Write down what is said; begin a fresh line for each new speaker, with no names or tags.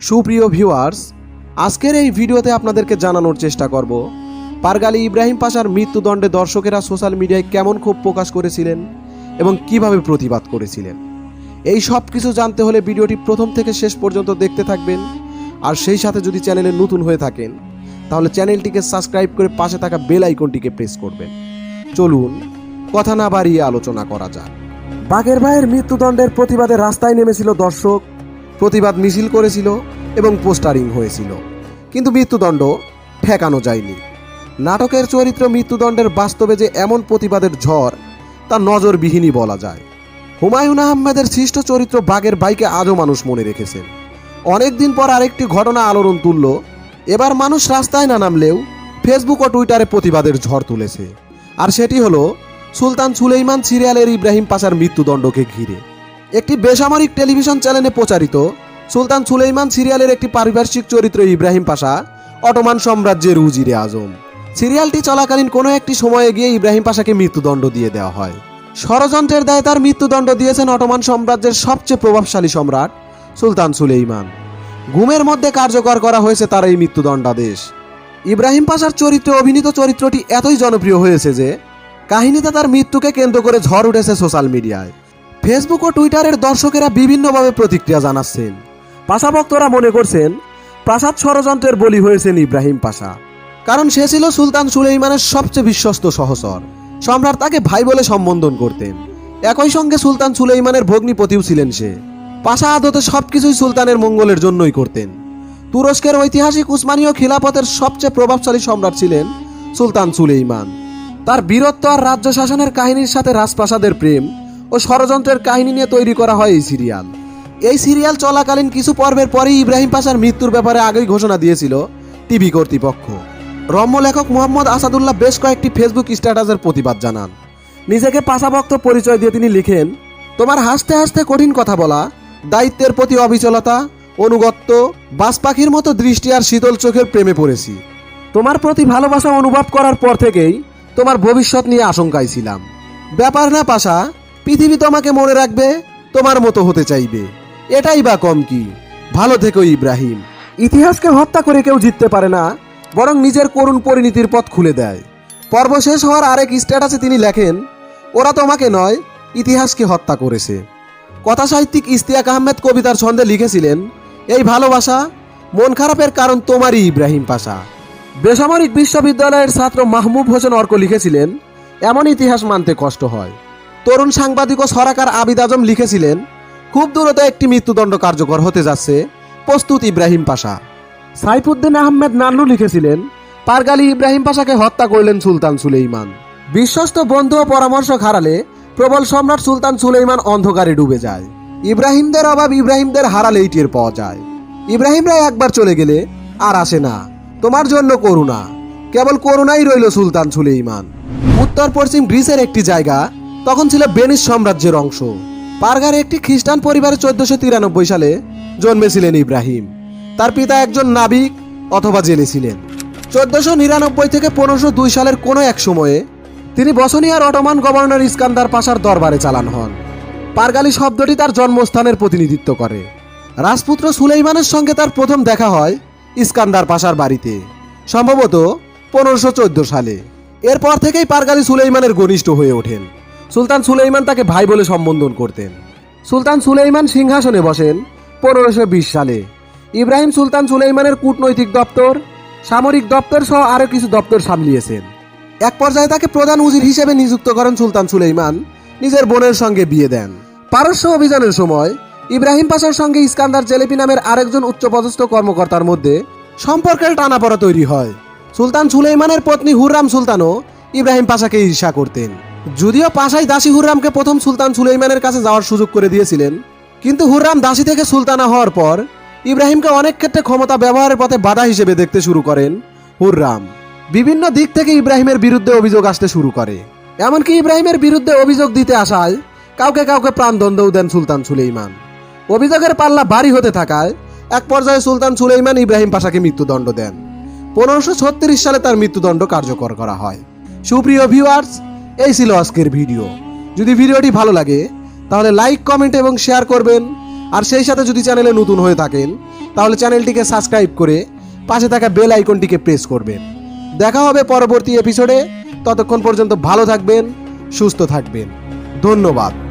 সুপ্রিয় ভিউয়ার্স, আজকের এই ভিডিওতে আপনাদেরকে জানানোর চেষ্টা করব, পারগালি ইব্রাহিম পাশার মৃত্যুদণ্ডে দর্শকেরা সোশ্যাল মিডিয়ায় কেমন ক্ষোভ প্রকাশ করেছিলেন এবং কীভাবে প্রতিবাদ করেছিলেন। এই সব কিছু জানতে হলে ভিডিওটি প্রথম থেকে শেষ পর্যন্ত দেখতে থাকবেন, আর সেই সাথে যদি চ্যানেলে নতুন হয়ে থাকেন, তাহলে চ্যানেলটিকে সাবস্ক্রাইব করে পাশে থাকা বেল আইকনটিকে প্রেস করবেন। চলুন, কথা না বাড়িয়ে আলোচনা করা যাক। বাঘের ভাইয়ের মৃত্যুদণ্ডের প্রতিবাদে রাস্তায় নেমেছিল দর্শক প্রতিবাদ মিছিল করেছিল এবং পোস্টারিং হয়েছিল। কিন্তু মৃত্যুদণ্ড ঠেকানো যায়নি। নাটকের চরিত্র মৃত্যুদণ্ডের বাস্তবে যে এমন প্রতিবাদের ঝড়, তা নজরবিহীনই বলা যায়। হুমায়ুন আহমেদের সৃষ্ট চরিত্র বাঘের বাইকে আজও মানুষ মনে রেখেছেন। অনেকদিন পর আরেকটি ঘটনা আলোড়ন তুলল। এবার মানুষ রাস্তায় না নামলেও ফেসবুক ও টুইটারে প্রতিবাদের ঝড় তুলেছে। আর সেটি হলো, সুলতান সুলেইমান সিরিয়ালের ইব্রাহিম পাশার মৃত্যুদণ্ডকে ঘিরে। একটি বেসামরিক টেলিভিশন চ্যানেলে প্রচারিত সুলতান সুলেইমান সিরিয়ালের একটি পারিপার্শ্বিক চরিত্র ইব্রাহিম পাশা, অটোমান সাম্রাজ্যের উজিরে আজম। সিরিয়ালটি চলাকালীন কোনো একটি সময়ে গিয়ে ইব্রাহিম পাশাকে মৃত্যুদণ্ড দিয়ে দেওয়া হয়। ষড়যন্ত্রের দায়ে তার মৃত্যুদণ্ড দিয়েছেন অটোমান সাম্রাজ্যের সবচেয়ে প্রভাবশালী সম্রাট সুলতান সুলেইমান। ঘুমের মধ্যে কার্যকর করা হয়েছে তার এই মৃত্যুদণ্ডাদেশ। ইব্রাহিম পাশার চরিত্রে অভিনীত চরিত্রটি এতই জনপ্রিয় হয়েছে যে, কাহিনীতে তার মৃত্যুকে কেন্দ্র করে ঝড় উঠেছে সোশ্যাল মিডিয়ায়। ফেসবুক ও টুইটারের দর্শকেরা বিভিন্নভাবে প্রতিক্রিয়া জানাচ্ছেন। পাশা ভক্তরা মনে করছেন প্রাসাদ ষড়যন্ত্রের বলি হয়েছেন ইব্রাহিম পাশা। কারণ সে ছিল সুলতান সুলেইমানের সবচেয়ে বিশ্বস্ত সহচর। সম্রাট তাকে ভাই বলে সম্বোধন করতেন। একই সঙ্গে সুলতান সুলেইমানের ভগ্নিপতিও ছিলেন সে। পাশা আদতে সবকিছুই সুলতানের মঙ্গলের জন্যই করতেন। তুরস্কের ঐতিহাসিক উসমানীয় খিলাফতের সবচেয়ে প্রভাবশালী সম্রাট ছিলেন সুলতান সুলেইমান। তার বীরত্ব আর রাজ্য শাসনের কাহিনীর সাথে রাজপ্রাসাদের প্রেম ও ষড়যন্ত্রের কাহিনী নিয়ে তৈরি করা হয় এই সিরিয়াল। এই সিরিয়াল চলাকালীন কিছু পর্বের পরেই ইব্রাহিম পাশার মৃত্যুর ব্যাপারে আগেই ঘোষণা দিয়েছিল টিভি কর্তৃপক্ষ। রম্য লেখক মোহাম্মদ আসাদুল্লাহ বেশ কয়েকটি ফেসবুক স্ট্যাটাসের প্রতিবাদ জানান। নিজেকে পাশাভক্ত পরিচয় দিয়ে তিনি লিখেন, তোমার হাসতে হাসতে কঠিন কথা বলা, দায়িত্বের প্রতি অবিচলতা, অনুগত্য, বাস পাখির মতো দৃষ্টি আর শীতল চোখের প্রেমে পড়েছি। তোমার প্রতি ভালোবাসা অনুভব করার পর থেকেই তোমার ভবিষ্যৎ নিয়ে আশঙ্কায় ছিলাম। ব্যাপার না পাশা পৃথিবী তোমাকে মনে রাখবে, তোমার মতো হতে চাইবে। এটাই বা কম কি? ভালো থেকো, ইব্রাহিম। ইতিহাসকে হত্যা করে কেউ জিততে পারে না, বরং নিজের করুণ পরিণতির পথ খুলে দেয়। পর্ব শেষ হওয়ার আরেক স্ট্যাটাসে তিনি লেখেন, ওরা তোমাকে নয়, ইতিহাসকে হত্যা করেছে। কথা সাহিত্যিক ইস্তিয়াক আহমেদ কবিতার ছন্দে লিখেছিলেন, এই ভালোবাসা মন খারাপের কারণ তোমারই, ইব্রাহিম পাশা। বেসামরিক বিশ্ববিদ্যালয়ের ছাত্র মাহমুব হোসেন অর্ক লিখেছিলেন, এমন ইতিহাস মানতে কষ্ট হয়। তরুণ সাংবাদিক ও সরাকার আবিদ আজম লিখেছিলেন, খুব দ্রুত একটি মৃত্যুদণ্ড কার্যকর হতে যাচ্ছে প্রস্তুত ইব্রাহিম পাশা। সাইফুদ্দিন আহমেদ নান্নু লিখেছিলেন, পারগালি ইব্রাহিম পাশাকে হত্যা করলেন সুলতান সুলেইমান। বিশ্বস্ত বন্ধু ও পরামর্শক হারালে প্রবল সম্রাট সুলতান সুলেইমান অন্ধকারে ডুবে যায়। ইব্রাহিমদের অভাব ইব্রাহিমদের হারালেই টের পাওয়া যায়। ইব্রাহিমরা একবার চলে গেলে আর আসে না। তোমার জন্য করুণা। কেবল করুণাই রইল সুলতান সুলেইমান। উত্তর পশ্চিম গ্রিসের একটি জায়গা তখন ছিল বেনিস সাম্রাজ্যের অংশ। পারগার একটি খ্রিস্টান পরিবারে চোদ্দশো তিরানব্বই সালে জন্মেছিলেন ইব্রাহিম। তার পিতা একজন নাবিক অথবা জেলে ছিলেন। চোদ্দশো নিরানব্বই থেকে পনেরোশো দুই সালের কোনো এক সময়ে তিনি বসনিয়ার অটোমান গভর্নর ইস্কান্দার পাশার দরবারে চালান হন। পারগালি শব্দটি তার জন্মস্থানের প্রতিনিধিত্ব করে। রাজপুত্র সুলেইমানের সঙ্গে তার প্রথম দেখা হয় ইস্কান্দার পাশার বাড়িতে, সম্ভবত পনেরোশো সালে। এরপর থেকেই পারগালি সুলেইমানের ঘনিষ্ঠ হয়ে ওঠেন। সুলতান সুলেইমান তাকে ভাই বলে সম্বোধন করতেন। সুলতান সুলেইমান সিংহাসনে বসেন পনেরোশো সালে। ইব্রাহিম সুলতান সুলেইমানের কূটনৈতিক দপ্তর, সামরিক দপ্তর সহ আরও কিছু দপ্তর সামলিয়েছেন। এক পর্যায়ে তাকে প্রধান উজির হিসেবে নিযুক্ত করেন সুলতান সুলেইমান, নিজের বোনের সঙ্গে বিয়ে দেন। পারস্য অভিযানের সময় ইব্রাহিম পাশার সঙ্গে ইস্কান্দার জেলেপি নামের আরেকজন উচ্চপদস্থ কর্মকর্তার মধ্যে সম্পর্কের টানাপড়া তৈরি হয়। সুলতান সুলেইমানের পত্নী হুররাম সুলতানও ইব্রাহিম পাশাকে ঈর্ষা করতেন। যদিও পাশাই দাসী হুররামকে প্রথম সুলতান সুলেইমানের কাছে যাওয়ার সুযোগ করে দিয়েছিলেন, কিন্তু হুররাম দাসী থেকে সুলতানা হওয়ার পর ইব্রাহিমকে অনেক ক্ষেত্রে ক্ষমতা ব্যবহারের পথে বাধা হিসেবে দেখতে শুরু করেন হুররাম। বিভিন্ন দিক থেকে ইব্রাহিমের বিরুদ্ধে অভিযোগ আসতে শুরু করে। এমনকি ইব্রাহিমের বিরুদ্ধে অভিযোগ দিতে আসায় কাউকে কাউকে প্রাণদণ্ডও দেন সুলতান সুলেইমান। অভিযোগের পাল্লা ভারী হতে থাকায় এক পর্যায়ে সুলতান সুলেইমান ইব্রাহিম পাশাকে মৃত্যুদণ্ড দেন। পনেরোশো সালে তার মৃত্যুদণ্ড কার্যকর করা হয়। সুপ্রিয় ভিউয়ার্স এই ছিল আজকের ভিডিও। যদি ভিডিওটি ভালো লাগে, তাহলে লাইক কমেন্ট এবং শেয়ার করবেন। আর সেই সাথে যদি চ্যানেলে নতুন হয়ে থাকেন, তাহলে চ্যানেলটিকে সাবস্ক্রাইব করে পাশে থাকা বেল আইকনটিকে প্রেস করবেন। দেখা হবে পরবর্তী এপিসোডে ততক্ষণ পর্যন্ত ভালো থাকবেন, সুস্থ থাকবেন। ধন্যবাদ।